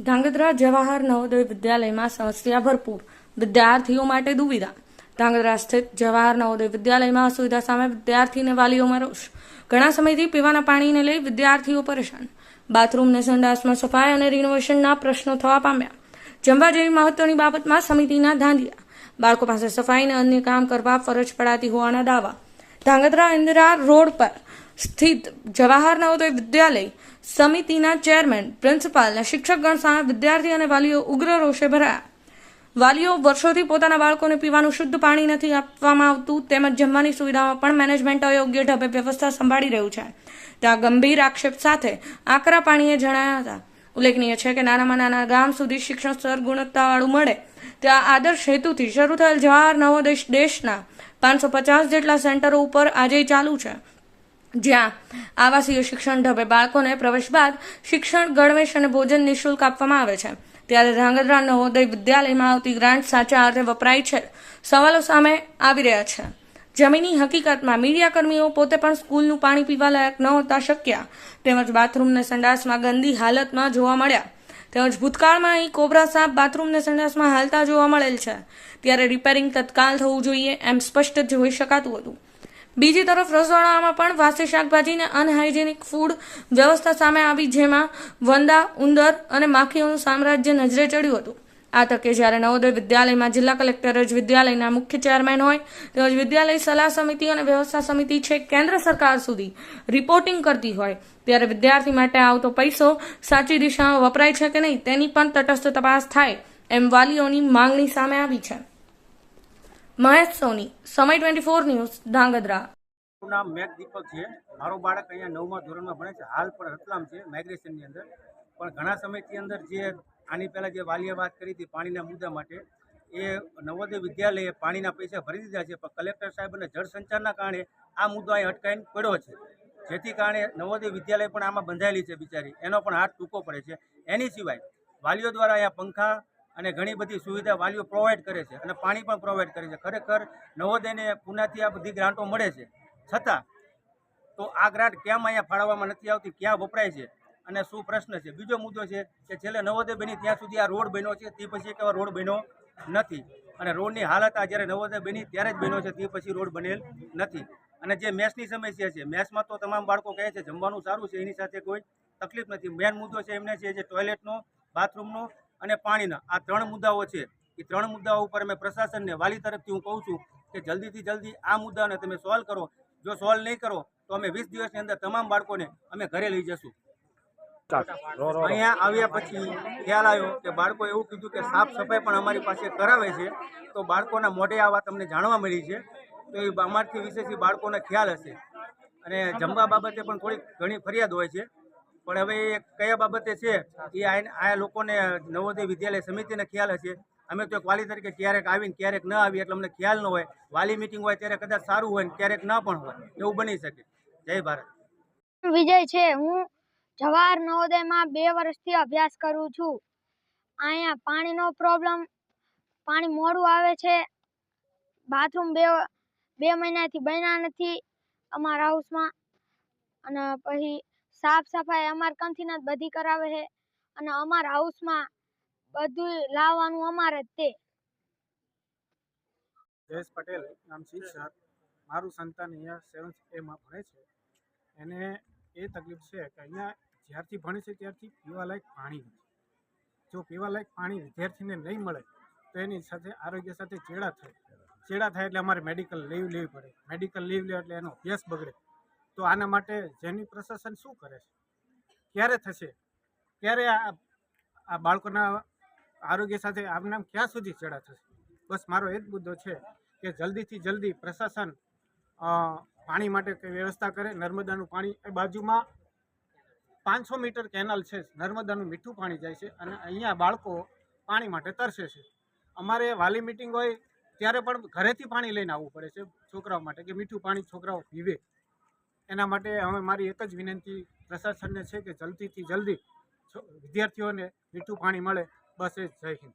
ધાંગધ્રા જવાહર નવોદય વિદ્યાલયમાં સમસ્યા ભરપૂર, વિદ્યાર્થીઓ માટે દુવિધા. ધાંગધ્રા સ્થિત જવાહર નવોદય વિદ્યાલયમાં અસુવિધા સામે વિદ્યાર્થીને વાલીઓમાં રોષ. ઘણા સમયથી પીવાના પાણીને લઈ વિદ્યાર્થીઓ પરેશાન. બાથરૂમને સંડાસમાં સફાઈ અને રિનોવેશનના પ્રશ્નો થવા પામ્યા. જમવા જેવી મહત્વની બાબતમાં સમિતિના ધાંધિયા. બાળકો પાસે સફાઈ અને અન્ય કામ કરવા ફરજ પડાતી હોવાના દાવા. ધાંગધ્રા ઇન્દિરા રોડ પર સ્થિત જવાહર નવોદય વિદ્યાલય. સમિતિના ચેરમેન પ્રિન્સિપાલના શિક્ષકગણ સામે વિદ્યાર્થી અને વાલીઓ ઉગ્ર રોષે ભરાયા. વાલીઓ વર્ષોથી પોતાના બાળકોને પીવાનું શુદ્ધ પાણી નથી આપવામાં આવતું, તેમજ જમવાની સુવિધામાં પણ મેનેજમેન્ટ અયોગ્ય ઢબે વ્યવસ્થા સંભાળી રહ્યું છે. ત્યાં ગંભીર આક્ષેપ સાથે આકરા પાણીએ જણાયા હતા. ઉલ્લેખનીય છે કે નાનામાં નાના ગામ સુધી શિક્ષણ સ્તર ગુણવત્તાવાળું મળે. ત્યાં આદર્શ હેતુથી શરૂ થયેલ જવાહર નવોદય દેશના પાંચસો પચાસ જેટલા સેન્ટરો ઉપર આજે ચાલુ છે. જ્યાં આવાસીય શિક્ષણ ઢબે બાળકોને પ્રવેશ બાદ શિક્ષણ, ગણવેશ અને ભોજન નિઃશુલ્ક આપવામાં આવે છે. ત્યારે ધ્રાંગધ્રા નવોદય વિદ્યાલયમાં આવતી ગ્રાન્ટ સાચા અર્થે વપરાય છે. સવાલો સામે આવી રહ્યા છે. જમીની હકીકતમાં મીડિયાકર્મીઓ પોતે પણ સ્કૂલનું પાણી પીવા લાયક ન હોતા શક્યા. તેમજ બાથરૂમને સંડાસમાં ગંદી હાલતમાં જોવા મળ્યા. તેમજ ભૂતકાળમાં અહીં કોબરા સાપ બાથરૂમને સંડાસમાં હાલતા જોવા મળેલ છે. ત્યારે રિપેરિંગ તત્કાલ થવું જોઈએ એમ સ્પષ્ટ જોઈ શકાતું હતું. બીજી તરફ રસોડામાં પણ વાસી શાકભાજી અને અનહાઇજેનિક ફૂડ વ્યવસ્થા સામે આવી, જેમાં વંદા, ઉંદર અને માખીઓનું સામ્રાજ્ય નજરે ચડ્યું હતું. આ તકે જ્યારે નવોદય વિદ્યાલયમાં જિલ્લા કલેક્ટર જ વિદ્યાલયના મુખ્ય ચેરમેન હોય તેમજ વિદ્યાલય સલાહ સમિતિ અને વ્યવસ્થા સમિતિ છે કેન્દ્ર સરકાર સુધી રિપોર્ટિંગ કરતી હોય. ત્યારે વિદ્યાર્થી માટે આવતો પૈસો સાચી દિશામાં વપરાય છે કે નહીં તેની પણ તટસ્થ તપાસ થાય, એમ વાલીઓની માંગણી સામે આવી છે. મહેશ સોની, સમય ટ્વેન્ટી ફોર ન્યૂઝ, ધાંગધ્રા. નામ મેઘ દીપક છે. મારો બાળક અહીંયા નવમા ધોરણમાં ભણે છે. હાલ પણ રતલામ છે માઇગ્રેશનની અંદર. પણ ઘણા સમયથી અંદર જે આની પહેલાં જે વાલીએ વાત કરી હતી પાણીના મુદ્દા માટે, એ નવોદય વિદ્યાલયે પાણીના પૈસા ભરી દીધા છે. પણ કલેક્ટર સાહેબ અને જળ સંચારના કારણે આ મુદ્દો અહીં અટકાઈને પડ્યો છે. જેથી કારણે નવોદય વિદ્યાલય પણ આમાં બંધાયેલી છે બિચારી. એનો પણ હાથ ટૂંકો પડે છે. એની સિવાય વાલીઓ દ્વારા અહીંયા પંખા અને ઘણી બધી સુવિધા વાલીઓ પ્રોવાઈડ કરે છે અને પાણી પણ પ્રોવાઈડ કરે છે. ખરેખર નવોદયને પુનાથી આ બધી ગ્રાન્ટો મળે છે. છતાં તો આ ગ્રાન્ટ કેમ અહીંયા ફાળવવામાં નથી આવતી? ક્યાં વપરાય છે? અને શું પ્રશ્ન છે? બીજો મુદ્દો છે કે છેલ્લે નવોદય બની ત્યાં સુધી આ રોડ બન્યો છે. તે પછી એક એવા રોડ બન્યો નથી. અને રોડની હાલત આ જ્યારે નવોદય બની ત્યારે જ બન્યો છે. તે પછી રોડ બનેલ નથી. અને જે મેસની સમસ્યા છે, મેસમાં તો તમામ બાળકો કહે છે જમવાનું સારું છે, એની સાથે કોઈ તકલીફ નથી. મેન મુદ્દો છે એમને છે જે ટોયલેટનો બાથરૂમનો અને પાણીના. આ ત્રણ મુદ્દાઓ છે. એ ત્રણ મુદ્દાઓ ઉપર અમે પ્રશાસનને વાલી તરફથી હું કહું છું કે જલ્દીથી જલ્દી આ મુદ્દાને તમે સોલ્વ કરો. જો સોલ્વ નહીં કરો, તો અમે વીસ દિવસની અંદર તમામ બાળકોને અમે ઘરે લઈ જશું. અહીંયા આવ્યા પછી ખ્યાલ આવ્યો કે બાળકો એવું કીધું કે સાફ સફાઈ પણ અમારી પાસે કરાવે છે. તો બાળકોના મોઢે આવા તમને જાણવા મળી છે. તો એ અમારથી વિશેષ બાળકોને ખ્યાલ હશે. અને જમવા બાબતે પણ થોડીક ઘણી ફરિયાદ હોય છે. પણ હવે કયા બાબતે છે, એ આ લોકોને નવોદય વિદ્યાલય સમિતિને ખ્યાલ હશે. અમે તો એક વાલી તરીકે ક્યારેક આવીને ક્યારેક ન આવી એટલે અમને ખ્યાલ ન હોય. વાલી મિટિંગ હોય ત્યારે કદાચ સારું હોય ક્યારેક ન પણ હોય. એવું બની શકે. જય ભારત. વિજય છે. હું જવાહર નવોદયમાં બે વર્ષથી અભ્યાસ કરું છું. અહીંયા પાણીનો પ્રોબ્લેમ પાણી મોડું આવે છે. બાથરૂમ બે બે મહિનાથી બન્યા નથી અમારા હાઉસમાં અને પછી સાફ સફાઈ અમાર કંથી જ બધી કરાવે છે. અને અમારા હાઉસમાં બધું લાવવાનું અમારે જ તે. જયેશ પટેલ, નામ શિક્ષક મારું સંતાન અહીંયા સેવન્થ એમાં ભણે છે. એને એ તકલીફ છે કે અહીંયા જ્યારથી ભણે છે ત્યારથી પીવાલાયક પાણી નથી. જો પીવાલાયક પાણી વિદ્યાર્થીને નહીં મળે, તો એની સાથે આરોગ્ય સાથે ચેડા થાય. ચેડા થાય એટલે અમારે મેડિકલ લીવ લેવી પડે. મેડિકલ લીવ લેવા એટલે એનો અભ્યાસ બગડે. તો આના માટે જેની પ્રશાસન શું કરે છે? ક્યારે થશે? ક્યારે આ બાળકોના આરોગ્ય સાથે આમનામ ક્યાં સુધી ચેડા થશે? બસ મારો એ જ મુદ્દો છે કે જલ્દીથી જલ્દી પ્રશાસન પાણી માટે કંઈ વ્યવસ્થા કરે. નર્મદાનું પાણી એ બાજુમાં પાંચસો મીટર કેનાલ છે. નર્મદાનું મીઠું પાણી જાય છે અને અહીંયા બાળકો પાણી માટે તરસે છે. અમારે વાલી મિટિંગ હોય ત્યારે પણ ઘરેથી પાણી લઈને આવવું પડે છે છોકરાઓ માટે કે મીઠું પાણી છોકરાઓ પીવે. એના માટે હવે મારી એક જ વિનંતી પ્રશાસનને છે કે જલ્દીથી જલ્દી વિદ્યાર્થીઓને મીઠું પાણી મળે. બસ એ જય હિન્દ.